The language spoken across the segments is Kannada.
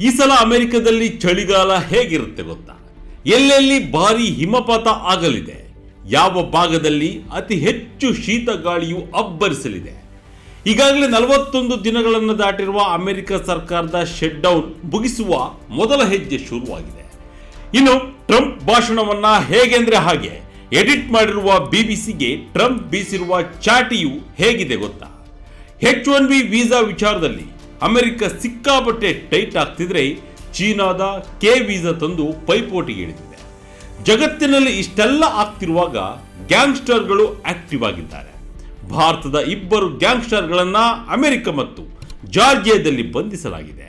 ಈ ಸಲ ಅಮೆರಿಕದಲ್ಲಿ ಚಳಿಗಾಲ ಹೇಗಿರುತ್ತೆ ಗೊತ್ತಾ? ಎಲ್ಲೆಲ್ಲಿ ಭಾರಿ ಹಿಮಪಾತ ಆಗಲಿದೆ, ಯಾವ ಭಾಗದಲ್ಲಿ ಅತಿ ಹೆಚ್ಚು ಶೀತ ಗಾಳಿಯು ಅಬ್ಬರಿಸಲಿದೆ? ಈಗಾಗಲೇ ನಲವತ್ತೊಂದು ದಿನಗಳನ್ನು ದಾಟಿರುವ ಅಮೆರಿಕ ಸರ್ಕಾರದ ಶಟ್ ಡೌನ್ ಮುಗಿಸುವ ಮೊದಲ ಹೆಜ್ಜೆ ಶುರುವಾಗಿದೆ. ಇನ್ನು ಟ್ರಂಪ್ ಭಾಷಣವನ್ನ ಹೇಗೆಂದ್ರೆ ಹಾಗೆ, ಎಡಿಟ್ ಮಾಡಿರುವ ಬಿಬಿಸಿಗೆ ಟ್ರಂಪ್ ಬೀಸಿರುವ ಚಾಟಿಯು ಹೇಗಿದೆ ಗೊತ್ತಾ? ಹೆಚ್ ಒನ್ ಬಿ ವೀಸಾ ವಿಚಾರದಲ್ಲಿ ಅಮೆರಿಕ ಸಿಕ್ಕಾಪಟ್ಟೆ ಟೈಟ್ ಆಗ್ತಿದ್ರೆ ಚೀನಾದ ಕೆ ವೀಸಾ ತಂದು ಪೈಪೋಟಿಗೆ ಇಳಿದಿದೆ ಜಗತ್ತಿನಲ್ಲಿ ಇಷ್ಟೆಲ್ಲ ಆಗ್ತಿರುವಾಗ ಗ್ಯಾಂಗ್ಸ್ಟರ್ಗಳು ಆಕ್ಟಿವ್ ಆಗಿದ್ದಾರೆ. ಭಾರತದ ಇಬ್ಬರು ಗ್ಯಾಂಗ್ಸ್ಟರ್ಗಳನ್ನ ಅಮೆರಿಕ ಮತ್ತು ಜಾರ್ಜಿಯಾದಲ್ಲಿ ಬಂಧಿಸಲಾಗಿದೆ.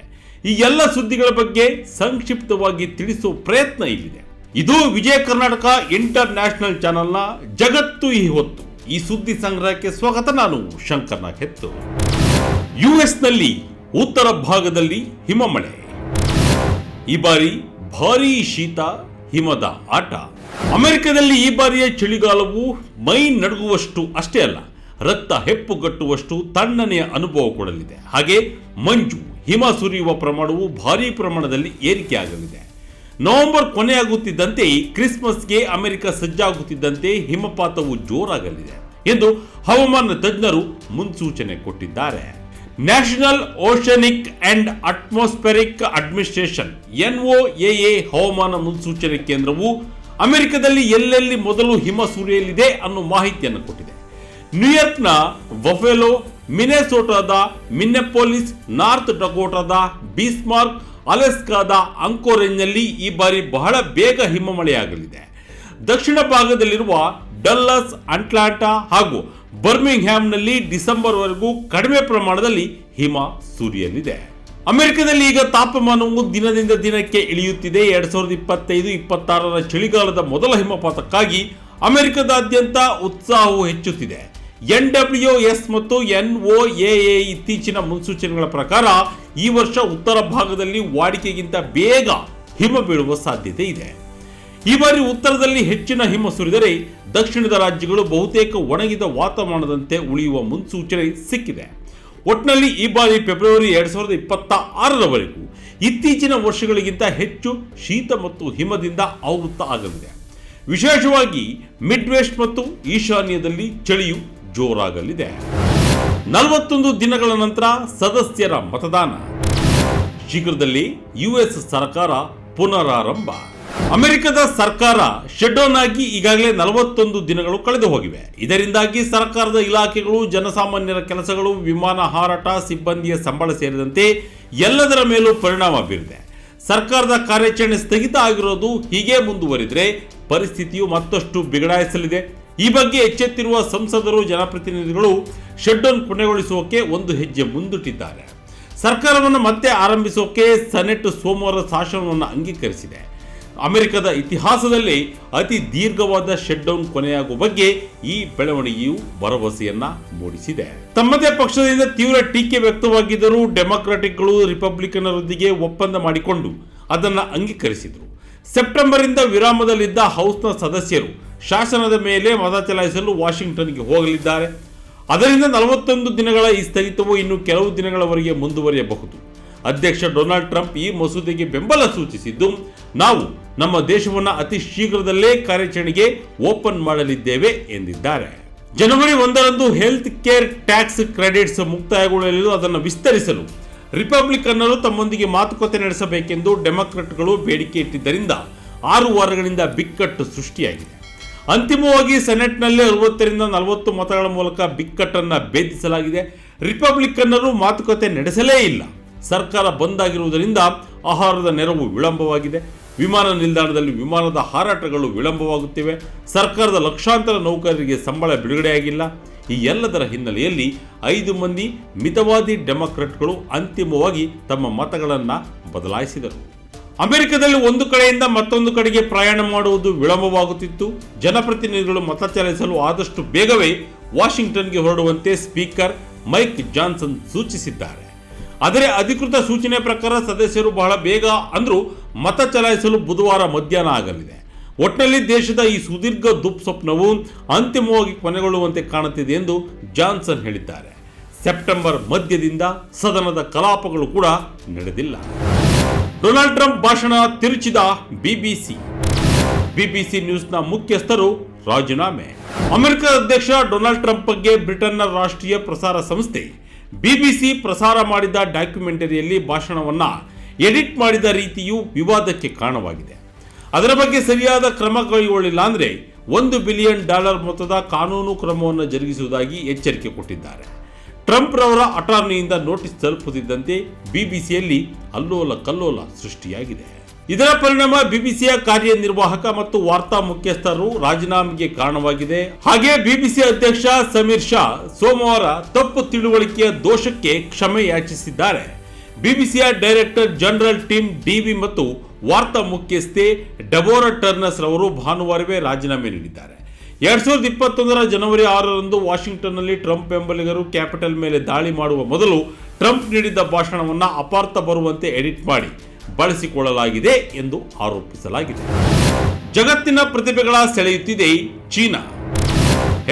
ಈ ಎಲ್ಲ ಸುದ್ದಿಗಳ ಬಗ್ಗೆ ಸಂಕ್ಷಿಪ್ತವಾಗಿ ತಿಳಿಸುವ ಪ್ರಯತ್ನ ಇಲ್ಲಿದೆ. ಇದು ವಿಜಯ ಕರ್ನಾಟಕ ಇಂಟರ್ ನ್ಯಾಷನಲ್ ಚಾನೆಲ್ನ ಜಗತ್ತು ಈ ಹೊತ್ತು. ಈ ಸುದ್ದಿ ಸಂಗ್ರಹಕ್ಕೆ ಸ್ವಾಗತ, ನಾನು ಶಂಕರ್ನಾಗ್ ಹೆತ್ತು ಯುಎಸ್ನಲ್ಲಿ ಉತ್ತರ ಭಾಗದಲ್ಲಿ ಹಿಮಮಳೆ. ಈ ಬಾರಿ ಭಾರಿ ಶೀತ, ಹಿಮದ ಆಟ. ಅಮೆರಿಕದಲ್ಲಿ ಈ ಬಾರಿಯ ಚಳಿಗಾಲವು ಮೈ ನಡುಗುವಷ್ಟು ಅಷ್ಟೇ ಅಲ್ಲ, ರಕ್ತ ಹೆಪ್ಪುಗಟ್ಟುವಷ್ಟು ತಣ್ಣನೆಯ ಅನುಭವ ಕೊಡಲಿದೆ. ಹಾಗೆ ಮಂಜು, ಹಿಮ ಸುರಿಯುವ ಪ್ರಮಾಣವು ಭಾರೀ ಪ್ರಮಾಣದಲ್ಲಿ ಏರಿಕೆಯಾಗಲಿದೆ. ನವೆಂಬರ್ ಕೊನೆಯಾಗುತ್ತಿದ್ದಂತೆ ಕ್ರಿಸ್ಮಸ್ಗೆ ಅಮೆರಿಕ ಸಜ್ಜಾಗುತ್ತಿದ್ದಂತೆ ಹಿಮಪಾತವು ಜೋರಾಗಲಿದೆ ಎಂದು ಹವಾಮಾನ ತಜ್ಞರು ಮುನ್ಸೂಚನೆ ಕೊಟ್ಟಿದ್ದಾರೆ. National Oceanic and Atmospheric Administration NOAA ಹವಾಮಾನ ಮುನ್ಸೂಚನೆ ಕೇಂದ್ರವು ಅಮೆರಿಕದಲ್ಲಿ ಎಲ್ಲೆಲ್ಲಿ ಮೊದಲು ಹಿಮ ಸುರಿಯಲಿದೆ ಅನ್ನೋ ಮಾಹಿತಿಯನ್ನು ಕೊಟ್ಟಿದೆ. ನ್ಯೂಯಾರ್ಕ್ನ ವಫೆಲೋ ಮಿನೆಸೋಟಾದ ಮಿನ್ನೆಪೋಲಿಸ್ ನಾರ್ತ್ ಡಕೋಟಾದ ಬೀಸ್ಮಾರ್ಕ್ ಅಲೆಸ್ಕಾದ ಅಂಕೋರೆಂಜ್ನಲ್ಲಿ ಈ ಬಾರಿ ಬಹಳ ಬೇಗ ಹಿಮಮಳೆಯಾಗಲಿದೆ ದಕ್ಷಿಣ ಭಾಗದಲ್ಲಿರುವ ಡಲ್ಲಸ್, ಅಟ್ಲಾಂಟಾ ಹಾಗೂ ಬರ್ಮಿಂಗ್ಹ್ಯಾಮ್ನಲ್ಲಿ ಡಿಸೆಂಬರ್ವರೆಗೂ ಕಡಿಮೆ ಪ್ರಮಾಣದಲ್ಲಿ ಹಿಮ ಸುರಿಯಲಿದೆ ಅಮೆರಿಕದಲ್ಲಿ ಈಗ ತಾಪಮಾನವು ದಿನದಿಂದ ದಿನಕ್ಕೆ ಇಳಿಯುತ್ತಿದೆ. ಎರಡ್ ಸಾವಿರದ ಇಪ್ಪತ್ತೈದು, ಇಪ್ಪತ್ತಾರರ ಚಳಿಗಾಲದ ಮೊದಲ ಹಿಮಪಾತಕ್ಕಾಗಿ ಅಮೆರಿಕದಾದ್ಯಂತ ಉತ್ಸಾಹವು ಹೆಚ್ಚುತ್ತಿದೆ. ಎನ್ ಡಬ್ಲ್ಯೂ ಎಸ್ ಮತ್ತು ಎನ್ ಒ ಎ ಇತ್ತೀಚಿನ ಮುನ್ಸೂಚನೆಗಳ ಪ್ರಕಾರ ಈ ವರ್ಷ ಉತ್ತರ ಭಾಗದಲ್ಲಿ ವಾಡಿಕೆಗಿಂತ ಬೇಗ ಹಿಮ ಬೀಳುವ ಸಾಧ್ಯತೆ ಇದೆ. ಈ ಬಾರಿ ಉತ್ತರದಲ್ಲಿ ಹೆಚ್ಚಿನ ಹಿಮ ಸುರಿದರೆ ದಕ್ಷಿಣದ ರಾಜ್ಯಗಳು ಬಹುತೇಕ ಒಣಗಿದ ವಾತಾವರಣದಂತೆ ಉಳಿಯುವ ಮುನ್ಸೂಚನೆ ಸಿಕ್ಕಿದೆ. ಒಟ್ನಲ್ಲಿ ಈ ಬಾರಿ ಫೆಬ್ರವರಿ ಎರಡು ಸಾವಿರದ ಇಪ್ಪತ್ತ ಆರರವರೆಗೂ ಇತ್ತೀಚಿನ ವರ್ಷಗಳಿಗಿಂತ ಹೆಚ್ಚು ಶೀತ ಮತ್ತು ಹಿಮದಿಂದ ಆವೃತ್ತ ಆಗಲಿದೆ. ವಿಶೇಷವಾಗಿ ಮಿಡ್ ವೆಸ್ಟ್ ಮತ್ತು ಈಶಾನ್ಯದಲ್ಲಿ ಚಳಿಯು ಜೋರಾಗಲಿದೆ. ನಲವತ್ತೊಂದು ದಿನಗಳ ನಂತರ ಸದಸ್ಯರ ಮತದಾನ. ಶೀಘ್ರದಲ್ಲಿ ಯುಎಸ್ ಸರ್ಕಾರ ಪುನರಾರಂಭ. ಅಮೆರಿಕದ ಸರ್ಕಾರ ಶಟ್ಡೌನ್ ಆಗಿ ಈಗಾಗಲೇ ನಲವತ್ತೊಂದು ದಿನಗಳು ಕಳೆದು ಹೋಗಿವೆ. ಇದರಿಂದಾಗಿ ಸರ್ಕಾರದ ಇಲಾಖೆಗಳು, ಜನಸಾಮಾನ್ಯರ ಕೆಲಸಗಳು, ವಿಮಾನ ಹಾರಾಟ, ಸಿಬ್ಬಂದಿಯ ಸಂಬಳ ಸೇರಿದಂತೆ ಎಲ್ಲದರ ಮೇಲೂ ಪರಿಣಾಮ ಬೀರಿದೆ. ಸರ್ಕಾರದ ಕಾರ್ಯಾಚರಣೆ ಸ್ಥಗಿತ ಆಗಿರೋದು ಹೀಗೆ ಮುಂದುವರಿದರೆ ಪರಿಸ್ಥಿತಿಯು ಮತ್ತಷ್ಟು ಬಿಗಡಾಯಿಸಲಿದೆ. ಈ ಬಗ್ಗೆ ಎಚ್ಚೆತ್ತಿರುವ ಸಂಸದರು, ಜನಪ್ರತಿನಿಧಿಗಳು ಶಟ್ಡೌನ್ ಕೊನೆಗೊಳಿಸುವಕ್ಕೆ ಒಂದು ಹೆಜ್ಜೆ ಮುಂದಿಟ್ಟಿದ್ದಾರೆ. ಸರ್ಕಾರವನ್ನು ಮತ್ತೆ ಆರಂಭಿಸೋಕೆ ಸೆನೆಟ್ ಸೋಮವಾರ ಶಾಸನವನ್ನು ಅಂಗೀಕರಿಸಿದೆ. ಅಮೆರಿಕದ ಇತಿಹಾಸದಲ್ಲಿ ಅತಿ ದೀರ್ಘವಾದ ಶಟ್ಡೌನ್ ಕೊನೆಯಾಗುವ ಬಗ್ಗೆ ಈ ಬೆಳವಣಿಗೆಯು ಭರವಸೆಯನ್ನ ಮೂಡಿಸಿದೆ. ತಮ್ಮದೇ ಪಕ್ಷದಿಂದ ತೀವ್ರ ಟೀಕೆ ವ್ಯಕ್ತವಾಗಿದ್ದರೂ ಡೆಮಾಕ್ರಾಟಿಕ್ಗಳು ರಿಪಬ್ಲಿಕನರೊಂದಿಗೆ ಒಪ್ಪಂದ ಮಾಡಿಕೊಂಡು ಅದನ್ನು ಅಂಗೀಕರಿಸಿದರು. ಸೆಪ್ಟೆಂಬರಿಂದ ವಿರಾಮದಲ್ಲಿದ್ದ ಹೌಸ್ನ ಸದಸ್ಯರು ಶಾಸನದ ಮೇಲೆ ಮತ ಚಲಾಯಿಸಲು ವಾಷಿಂಗ್ಟನ್ಗೆ ಹೋಗಲಿದ್ದಾರೆ. ಅದರಿಂದ ನಲವತ್ತೊಂದು ದಿನಗಳ ಈ ಸ್ಥಗಿತವು ಇನ್ನು ಕೆಲವು ದಿನಗಳವರೆಗೆ ಮುಂದುವರಿಯಬಹುದು. ಅಧ್ಯಕ್ಷ ಡೊನಾಲ್ಡ್ ಟ್ರಂಪ್ ಈ ಮಸೂದೆಗೆ ಬೆಂಬಲ ಸೂಚಿಸಿದ್ದು, ನಾವು ನಮ್ಮ ದೇಶವನ್ನು ಅತಿ ಶೀಘ್ರದಲ್ಲೇ ಕಾರ್ಯಾಚರಣೆಗೆ ಓಪನ್ ಮಾಡಲಿದ್ದೇವೆ ಎಂದಿದ್ದಾರೆ. ಜನವರಿ ಒಂದರಂದು ಹೆಲ್ತ್ ಕೇರ್ ಟ್ಯಾಕ್ಸ್ ಕ್ರೆಡಿಟ್ಸ್ ಮುಕ್ತಾಯಗೊಳ್ಳಲು ಅದನ್ನು ವಿಸ್ತರಿಸಲು ರಿಪಬ್ಲಿಕನ್ನರು ತಮ್ಮೊಂದಿಗೆ ಮಾತುಕತೆ ನಡೆಸಬೇಕೆಂದು ಡೆಮಾಕ್ರೆಟ್ಗಳು ಬೇಡಿಕೆ ಇಟ್ಟಿದ್ದರಿಂದ ಆರು ವಾರಗಳಿಂದ ಬಿಕ್ಕಟ್ಟು ಸೃಷ್ಟಿಯಾಗಿದೆ. ಅಂತಿಮವಾಗಿ ಸೆನೆಟ್ನಲ್ಲಿ ಅರವತ್ತರಿಂದ ನಲವತ್ತು ಮತಗಳ ಮೂಲಕ ಬಿಕ್ಕಟ್ಟನ್ನು ಭೇದಿಸಲಾಗಿದೆ. ರಿಪಬ್ಲಿಕನ್ನರು ಮಾತುಕತೆ ನಡೆಸಲೇ ಇಲ್ಲ. ಸರ್ಕಾರ ಬಂದ್ ಆಗಿರುವುದರಿಂದ ಆಹಾರದ ನೆರವು ವಿಳಂಬವಾಗಿದೆ. ವಿಮಾನ ನಿಲ್ದಾಣದಲ್ಲಿ ವಿಮಾನದ ಹಾರಾಟಗಳು ವಿಳಂಬವಾಗುತ್ತಿವೆ. ಸರ್ಕಾರದ ಲಕ್ಷಾಂತರ ನೌಕರರಿಗೆ ಸಂಬಳ ಬಿಡುಗಡೆಯಾಗಿಲ್ಲ. ಈ ಎಲ್ಲದರ ಹಿನ್ನೆಲೆಯಲ್ಲಿ ಐದು ಮಂದಿ ಮಿತವಾದಿ ಡೆಮಾಕ್ರೆಟ್ಗಳು ಅಂತಿಮವಾಗಿ ತಮ್ಮ ಮತಗಳನ್ನು ಬದಲಾಯಿಸಿದರು. ಅಮೆರಿಕದಲ್ಲಿ ಒಂದು ಕಡೆಯಿಂದ ಮತ್ತೊಂದು ಕಡೆಗೆ ಪ್ರಯಾಣ ಮಾಡುವುದು ವಿಳಂಬವಾಗುತ್ತಿತ್ತು. ಜನಪ್ರತಿನಿಧಿಗಳು ಮತ ಚಲಾಯಿಸಲು ಆದಷ್ಟು ಬೇಗವೇ ವಾಷಿಂಗ್ಟನ್ಗೆ ಹೊರಡುವಂತೆ ಸ್ಪೀಕರ್ ಮೈಕ್ ಜಾನ್ಸನ್ ಸೂಚಿಸಿದ್ದಾರೆ. ಆದರೆ ಅಧಿಕೃತ ಸೂಚನೆ ಪ್ರಕಾರ ಸದಸ್ಯರು ಬಹಳ ಬೇಗ ಅಂದರೂ ಮತ ಚಲಾಯಿಸಲು ಬುಧವಾರ ಮಧ್ಯಾಹ್ನ ಆಗಲಿದೆ. ಒಟ್ಟಿನಲ್ಲಿ ದೇಶದ ಈ ಸುದೀರ್ಘ ದುಪ್ಸ್ವಪ್ನವು ಅಂತಿಮವಾಗಿ ಕೊನೆಗೊಳ್ಳುವಂತೆ ಕಾಣುತ್ತಿದೆ ಎಂದು ಜಾನ್ಸನ್ ಹೇಳಿದ್ದಾರೆ. ಸೆಪ್ಟೆಂಬರ್ ಮಧ್ಯದಿಂದ ಸದನದ ಕಲಾಪಗಳು ಕೂಡ ನಡೆದಿಲ್ಲ. ಡೊನಾಲ್ಡ್ ಟ್ರಂಪ್ ಭಾಷಣ ತಿರುಚಿದ ಬಿಬಿಸಿ. ಬಿಬಿಸಿ ನ್ಯೂಸ್ನ ಮುಖ್ಯಸ್ಥರು ರಾಜೀನಾಮೆ. ಅಮೆರಿಕ ಅಧ್ಯಕ್ಷ ಡೊನಾಲ್ಡ್ ಟ್ರಂಪ್ ಬಗ್ಗೆ ಬ್ರಿಟನ್ನ ರಾಷ್ಟ್ರೀಯ ಪ್ರಸಾರ ಸಂಸ್ಥೆ ಬಿಬಿಸಿ ಪ್ರಸಾರ ಮಾಡಿದ ಡಾಕ್ಯುಮೆಂಟರಿಯಲ್ಲಿ ಭಾಷಣವನ್ನು ಎಡಿಟ್ ಮಾಡಿದ ರೀತಿಯು ವಿವಾದಕ್ಕೆ ಕಾರಣವಾಗಿದೆ. ಅದರ ಬಗ್ಗೆ ಸರಿಯಾದ ಕ್ರಮ ಕೈಗೊಳ್ಳಿಲ್ಲ ಅಂದರೆ ಒಂದು ಬಿಲಿಯನ್ ಡಾಲರ್ ಮೊತ್ತದ ಕಾನೂನು ಕ್ರಮವನ್ನು ಜರುಗಿಸುವುದಾಗಿ ಎಚ್ಚರಿಕೆ ಕೊಟ್ಟಿದ್ದಾರೆ. ಟ್ರಂಪ್ ರವರ ಅಟಾರ್ನಿಯಿಂದ ನೋಟಿಸ್ ತಲುಪುತ್ತಿದ್ದಂತೆ ಬಿಬಿಸಿಯಲ್ಲಿ ಅಲ್ಲೋಲ ಕಲ್ಲೋಲ ಸೃಷ್ಟಿಯಾಗಿದೆ. ಇದರ ಪರಿಣಾಮ ಬಿಬಿಸಿಯ ಕಾರ್ಯನಿರ್ವಾಹಕ ಮತ್ತು ವಾರ್ತಾ ಮುಖ್ಯಸ್ಥರು ರಾಜೀನಾಮೆಗೆ ಕಾರಣವಾಗಿದೆ. ಹಾಗೆ ಬಿಬಿಸಿ ಅಧ್ಯಕ್ಷ ಸಮೀರ್ ಶಾ ಸೋಮವಾರ ತಪ್ಪು ತಿಳುವಳಿಕೆಯ ದೋಷಕ್ಕೆ ಕ್ಷಮೆ ಯಾಚಿಸಿದ್ದಾರೆ. ಬಿಬಿಸಿಯ ಡೈರೆಕ್ಟರ್ ಜನರಲ್ ಟಿಮ್ ಡಿವಿ ಮತ್ತು ವಾರ್ತಾ ಮುಖ್ಯಸ್ಥೆ ಡಬೋರಾ ಟರ್ನಸ್ ರವರು ಭಾನುವಾರವೇ ರಾಜೀನಾಮೆ ನೀಡಿದ್ದಾರೆ. ಎರಡ್ ಸಾವಿರದ ಇಪ್ಪತ್ತೊಂದರ ಜನವರಿ ಆರರಂದು ವಾಷಿಂಗ್ಟನ್ನಲ್ಲಿ ಟ್ರಂಪ್ ಬೆಂಬಲಿಗರು ಕ್ಯಾಪಿಟಲ್ ಮೇಲೆ ದಾಳಿ ಮಾಡುವ ಮೊದಲು ಟ್ರಂಪ್ ನೀಡಿದ್ದ ಭಾಷಣವನ್ನು ಅಪಾರ್ಥ ಬರುವಂತೆ ಎಡಿಟ್ ಮಾಡಿ. ಬಳಸಿಕೊಳ್ಳಲಾಗಿದೆ ಎಂದು ಆರೋಪಿಸಲಾಗಿದೆ. ಜಗತ್ತಿನ ಪ್ರತಿಭೆಗಳ ಸೆಳೆಯುತ್ತಿದೆ ಚೀನಾ.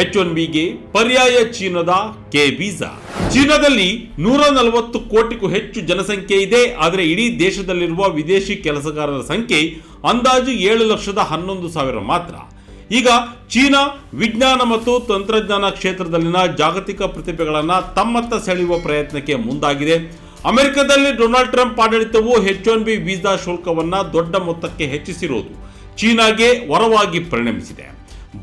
ಎಚ್ ಒನ್ ಬಿಗೆ ಪರ್ಯಾಯ ಚೀನಾದ ಕೆ ವೀಸಾ. ಚೀನಾದಲ್ಲಿ ನೂರ ನಲವತ್ತು ಕೋಟಿಗೂ ಹೆಚ್ಚು ಜನಸಂಖ್ಯೆ ಇದೆ, ಆದರೆ ಇಡೀ ದೇಶದಲ್ಲಿರುವ ವಿದೇಶಿ ಕೆಲಸಗಾರರ ಸಂಖ್ಯೆ ಅಂದಾಜು ಏಳು ಲಕ್ಷದ ಹನ್ನೊಂದು ಸಾವಿರ ಮಾತ್ರ. ಈಗ ಚೀನಾ ವಿಜ್ಞಾನ ಮತ್ತು ತಂತ್ರಜ್ಞಾನ ಕ್ಷೇತ್ರದಲ್ಲಿನ ಜಾಗತಿಕ ಪ್ರತಿಭೆಗಳನ್ನು ತಮ್ಮತ್ತ ಸೆಳೆಯುವ ಪ್ರಯತ್ನಕ್ಕೆ ಮುಂದಾಗಿದೆ. ಅಮೆರಿಕದಲ್ಲಿ ಡೊನಾಲ್ಡ್ ಟ್ರಂಪ್ ಆಡಳಿತವು ಎಚ್ ಒನ್ ಬಿ ವೀಸಾ ಶುಲ್ಕವನ್ನ ದೊಡ್ಡ ಮೊತ್ತಕ್ಕೆ ಹೆಚ್ಚಿಸಿರುವುದು ಚೀನಾಗೆ ವರವಾಗಿ ಪರಿಣಮಿಸಿದೆ.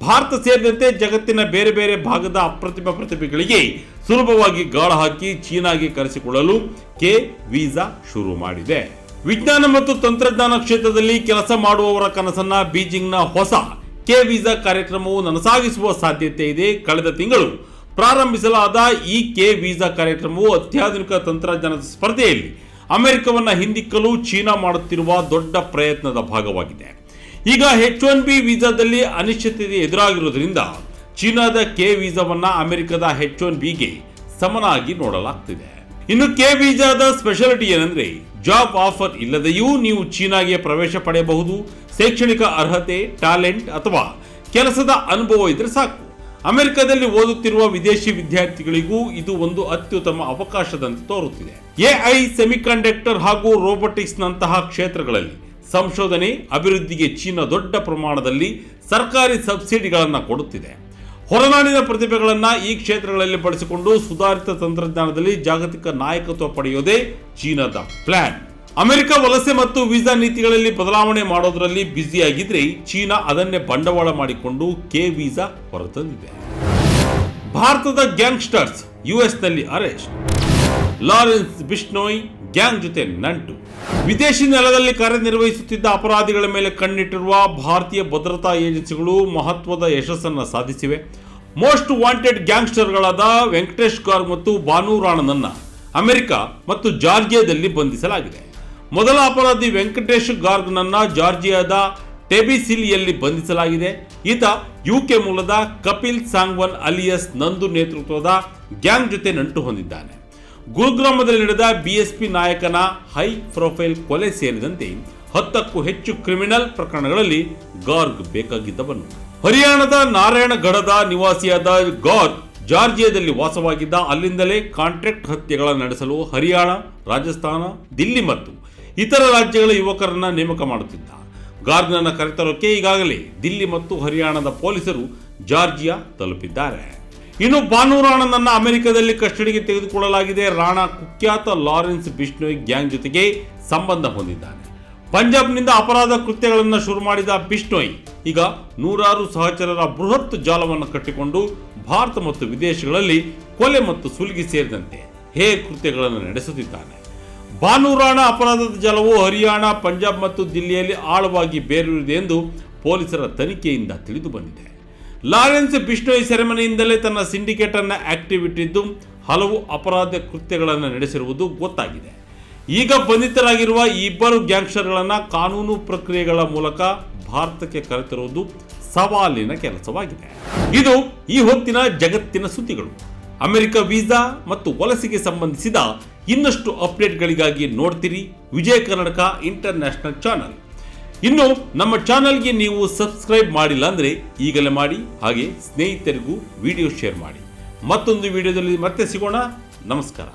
ಭಾರತ ಸೇರಿದಂತೆ ಜಗತ್ತಿನ ಬೇರೆ ಬೇರೆ ಭಾಗದ ಅಪ್ರತಿಮ ಪ್ರತಿಭೆಗಳಿಗೆ ಸುಲಭವಾಗಿ ಗಾಳ ಹಾಕಿ ಚೀನಾಗೆ ಕರೆಸಿಕೊಳ್ಳಲು ಕೆ ವೀಸಾ ಶುರು ಮಾಡಿದೆ. ವಿಜ್ಞಾನ ಮತ್ತು ತಂತ್ರಜ್ಞಾನ ಕ್ಷೇತ್ರದಲ್ಲಿ ಕೆಲಸ ಮಾಡುವವರ ಕನಸನ್ನ ಬೀಜಿಂಗ್ನ ಹೊಸ ಕೆ ವೀಸಾ ಕಾರ್ಯಕ್ರಮವು ನನಸಾಗಿಸುವ ಸಾಧ್ಯತೆ ಇದೆ. ಕಳೆದ ತಿಂಗಳು ಪ್ರಾರಂಭಿಸಲಾದ ಈ ಕೆ ವೀಸಾ ಕಾರ್ಯಕ್ರಮವು ಅತ್ಯಾಧುನಿಕ ತಂತ್ರಜ್ಞಾನದ ಸ್ಪರ್ಧೆಯಲ್ಲಿ ಅಮೆರಿಕವನ್ನು ಹಿಂದಿಕ್ಕಲು ಚೀನಾ ಮಾಡುತ್ತಿರುವ ದೊಡ್ಡ ಪ್ರಯತ್ನದ ಭಾಗವಾಗಿದೆ. ಈಗ ಹೆಚ್ ಒನ್ ಬಿ ವೀಸಾದಲ್ಲಿ ಅನಿಶ್ಚಿತತೆ ಎದುರಾಗಿರುವುದರಿಂದ ಚೀನಾದ ಕೆ ವೀಸಾವನ್ನು ಅಮೆರಿಕದ ಹೆಚ್ ಒನ್ ಬಿಗೆ ಸಮನಾಗಿ ನೋಡಲಾಗ್ತಿದೆ. ಇನ್ನು ಕೆ ವೀಸಾದ ಸ್ಪೆಷಾಲಿಟಿ ಏನಂದ್ರೆ ಜಾಬ್ ಆಫರ್ ಇಲ್ಲದೆಯೂ ನೀವು ಚೀನಾಗೆ ಪ್ರವೇಶ ಪಡೆಯಬಹುದು. ಶೈಕ್ಷಣಿಕ ಅರ್ಹತೆ, ಟ್ಯಾಲೆಂಟ್ ಅಥವಾ ಕೆಲಸದ ಅನುಭವ ಇದ್ರೆ ಸಾಕು. ಅಮೆರಿಕದಲ್ಲಿ ಓದುತ್ತಿರುವ ವಿದೇಶಿ ವಿದ್ಯಾರ್ಥಿಗಳಿಗೂ ಇದು ಒಂದು ಅತ್ಯುತ್ತಮ ಅವಕಾಶದಂತೆ ತೋರುತ್ತಿದೆ. ಎಐ ಸೆಮಿಕಂಡಕ್ಟರ್ ಹಾಗೂ ರೋಬೋಟಿಕ್ಸ್ ನಂತಹ ಕ್ಷೇತ್ರಗಳಲ್ಲಿ ಸಂಶೋಧನೆ, ಅಭಿವೃದ್ಧಿಗೆ ಚೀನಾ ದೊಡ್ಡ ಪ್ರಮಾಣದಲ್ಲಿ ಸರ್ಕಾರಿ ಸಬ್ಸಿಡಿಗಳನ್ನು ಕೊಡುತ್ತಿದೆ. ಹೊರನಾಡಿನ ಪ್ರತಿಭೆಗಳನ್ನು ಈ ಕ್ಷೇತ್ರಗಳಲ್ಲಿ ಬಳಸಿಕೊಂಡು ಸುಧಾರಿತ ತಂತ್ರಜ್ಞಾನದಲ್ಲಿ ಜಾಗತಿಕ ನಾಯಕತ್ವ ಪಡೆಯೋದೇ ಚೀನಾದ ಪ್ಲಾನ್. ಅಮೆರಿಕ ವಲಸೆ ಮತ್ತು ವೀಸಾ ನೀತಿಗಳಲ್ಲಿ ಬದಲಾವಣೆ ಮಾಡೋದರಲ್ಲಿ ಬ್ಯುಸಿಯಾಗಿದ್ರೆ ಚೀನಾ ಅದನ್ನೇ ಬಂಡವಾಳ ಮಾಡಿಕೊಂಡು ಕೆ ವೀಸಾ ಹೊರತಂದಿದೆ. ಭಾರತದ ಗ್ಯಾಂಗ್ಸ್ಟರ್ಸ್, ಯುಎಸ್ನಲ್ಲಿ ಅರೆಸ್ಟ್. ಲಾರೆನ್ಸ್ ಬಿಷ್ಣೋಯ್, ಗ್ಯಾಂಗ್ ಜೊತೆ ನಂಟು. ವಿದೇಶಿ ನೆಲದಲ್ಲಿ ಕಾರ್ಯನಿರ್ವಹಿಸುತ್ತಿದ್ದ ಅಪರಾಧಿಗಳ ಮೇಲೆ ಕಣ್ಣಿಟ್ಟಿರುವ ಭಾರತೀಯ ಭದ್ರತಾ ಏಜೆನ್ಸಿಗಳು ಮಹತ್ವದ ಯಶಸ್ಸನ್ನು ಸಾಧಿಸಿವೆ. ಮೋಸ್ಟ್ ವಾಂಟೆಡ್ ಗ್ಯಾಂಗ್ಸ್ಟರ್ಗಳಾದ ವೆಂಕಟೇಶ್ ಕಾರ್ ಮತ್ತು ಭಾನು ರಾಣನನ್ನು ಅಮೆರಿಕ ಮತ್ತು ಜಾರ್ಜಿಯಾದಲ್ಲಿ ಬಂಧಿಸಲಾಗಿದೆ. ಮೊದಲ ಅಪರಾಧಿ ವೆಂಕಟೇಶ್ ಗಾರ್ಗ್ನನ್ನ ಜಾರ್ಜಿಯಾದ ಟೆಬಿಸಿಲಿಯಲ್ಲಿ ಬಂಧಿಸಲಾಗಿದೆ. ಈತ ಯುಕೆ ಮೂಲದ ಕಪಿಲ್ ಸಾಂಗ್ವನ್ ಅಲಿಯಸ್ ನಂದು ನೇತೃತ್ವದ ಗ್ಯಾಂಗ್ ಜೊತೆ ನಂಟು ಹೊಂದಿದ್ದಾನೆ. ಗುರುಗ್ರಾಮದಲ್ಲಿ ನಡೆದ ಬಿಎಸ್ಪಿ ನಾಯಕನ ಹೈ ಪ್ರೊಫೈಲ್ ಕೊಲೆ ಸೇರಿದಂತೆ ಹತ್ತಕ್ಕೂ ಹೆಚ್ಚು ಕ್ರಿಮಿನಲ್ ಪ್ರಕರಣಗಳಲ್ಲಿ ಗಾರ್ಗ್ ಬೇಕಾಗಿದ್ದವನು. ಹರಿಯಾಣದ ನಾರಾಯಣಗಢದ ನಿವಾಸಿಯಾದ ಗಾರ್ಗ್ ಜಾರ್ಜಿಯಾದಲ್ಲಿ ವಾಸವಾಗಿದ್ದ ಅಲ್ಲಿಂದಲೇ ಕಾಂಟ್ರಾಕ್ಟ್ ಹತ್ಯೆಗಳ ನಡೆಸಲು ಹರಿಯಾಣ, ರಾಜಸ್ಥಾನ, ದಿಲ್ಲಿ ಮತ್ತು ಇತರ ರಾಜ್ಯಗಳ ಯುವಕರನ್ನ ನೇಮಕ ಮಾಡುತ್ತಿದ್ದ. ಗಾರ್ಗ್ನನ್ನು ಕರೆತರೋಕೆ ಈಗಾಗಲೇ ದಿಲ್ಲಿ ಮತ್ತು ಹರಿಯಾಣದ ಪೊಲೀಸರು ಜಾರ್ಜಿಯಾ ತಲುಪಿದ್ದಾರೆ. ಇನ್ನು ಭಾನು ರಾಣನನ್ನ ಅಮೆರಿಕದಲ್ಲಿ ಕಸ್ಟಡಿಗೆ ತೆಗೆದುಕೊಳ್ಳಲಾಗಿದೆ. ರಾಣಾ ಕುಖ್ಯಾತ ಲಾರೆನ್ಸ್ ಬಿಷ್ಣೋಯ್ ಗ್ಯಾಂಗ್ ಜೊತೆಗೆ ಸಂಬಂಧ ಹೊಂದಿದ್ದಾನೆ. ಪಂಜಾಬ್ನಿಂದ ಅಪರಾಧ ಕೃತ್ಯಗಳನ್ನು ಶುರು ಮಾಡಿದ ಬಿಷ್ಣೋಯ್ ಈಗ ನೂರಾರು ಸಹಚರರ ಬೃಹತ್ ಜಾಲವನ್ನು ಕಟ್ಟಿಕೊಂಡು ಭಾರತ ಮತ್ತು ವಿದೇಶಗಳಲ್ಲಿ ಕೊಲೆ ಮತ್ತು ಸುಲಿಗೆ ಸೇರಿದಂತೆ ಹೇ ಕೃತ್ಯಗಳನ್ನು ನಡೆಸುತ್ತಿದ್ದಾನೆ. ಭಾನುರಾಣ ಅಪರಾಧದ ಜಲವು ಹರಿಯಾಣ, ಪಂಜಾಬ್ ಮತ್ತು ದಿಲ್ಲಿಯಲ್ಲಿ ಆಳವಾಗಿ ಬೇರೂರಿದೆ ಎಂದು ಪೊಲೀಸರ ತನಿಖೆಯಿಂದ ತಿಳಿದು ಬಂದಿದೆ. ಲಾರೆನ್ಸ್ ಬಿಷ್ಣೋಯ್ ಸೆರೆಮನೆಯಿಂದಲೇ ತನ್ನ ಸಿಂಡಿಕೇಟ್ ಅನ್ನು ಆಕ್ಟಿವ್ ಇಟ್ಟಿದ್ದು, ಹಲವು ಅಪರಾಧ ಕೃತ್ಯಗಳನ್ನು ನಡೆಸಿರುವುದು ಗೊತ್ತಾಗಿದೆ. ಈಗ ಬಂಧಿತರಾಗಿರುವ ಇಬ್ಬರು ಗ್ಯಾಂಗ್ಸ್ಟರ್ಗಳನ್ನು ಕಾನೂನು ಪ್ರಕ್ರಿಯೆಗಳ ಮೂಲಕ ಭಾರತಕ್ಕೆ ಕರೆತರುವುದು ಸವಾಲಿನ ಕೆಲಸವಾಗಿದೆ. ಇದು ಈ ಹೊತ್ತಿನ ಜಗತ್ತಿನ ಸುದ್ದಿಗಳು. ಅಮೆರಿಕ ವೀಸಾ ಮತ್ತು ವಲಸೆಗೆ ಸಂಬಂಧಿಸಿದ ಇನ್ನಷ್ಟು ಅಪ್ಡೇಟ್ಗಳಿಗಾಗಿ ನೋಡ್ತೀರಿ ವಿಜಯ ಕರ್ನಾಟಕ ಇಂಟರ್ನ್ಯಾಷನಲ್ ಚಾನಲ್. ಇನ್ನು ನಮ್ಮ ಚಾನಲ್ಗೆ ನೀವು ಸಬ್ಸ್ಕ್ರೈಬ್ ಮಾಡಿಲ್ಲ ಅಂದರೆ ಈಗಲೇ ಮಾಡಿ, ಹಾಗೆ ಸ್ನೇಹಿತರಿಗೂ ವಿಡಿಯೋ ಶೇರ್ ಮಾಡಿ. ಮತ್ತೊಂದು ವಿಡಿಯೋದಲ್ಲಿ ಮತ್ತೆ ಸಿಗೋಣ. ನಮಸ್ಕಾರ.